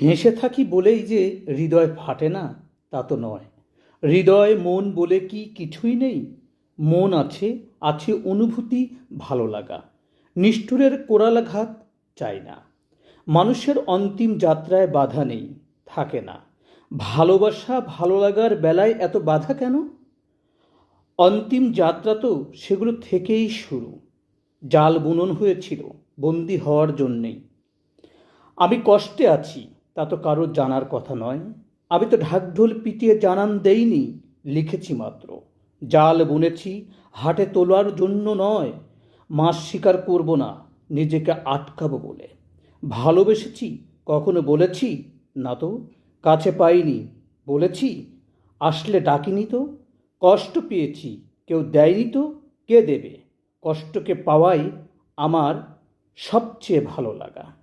হেসে থাকি বলেই যে হৃদয় ফাটে না, তা তো নয়। হৃদয় মন বলে কি কিছুই নেই? মন আছে আছে অনুভূতি, ভালো লাগা। নিষ্ঠুরের কোরালাঘাত চাই না। মানুষের অন্তিম যাত্রায় বাধা নেই, থাকে না। ভালোবাসা, ভালো লাগার বেলায় এত বাধা কেন? অন্তিম যাত্রা তো সেগুলো থেকেই শুরু। জাল বুনন হয়েছিল, বন্দি হওয়ার জন্যেই। আমি কষ্টে আছি তা তো কারোর জানার কথা নয়। আমি তো ঢাকঢোল পিটিয়ে জানান দেইনি, লিখেছি মাত্র। জাল বুনেছি, হাটে তোলার জন্য নয়। মাস স্বীকার করব না, নিজেকে আটকাবো বলে। ভালোবেসেছি, কখনো বলেছি? না তো, কাছে পাইনি, বলেছি? আসলে ডাকিনি তো, কষ্ট পেয়েছি, কেউ দেয়নি তো, কে দেবে? কষ্টকে পাওয়াই আমার সবচেয়ে ভালো লাগা।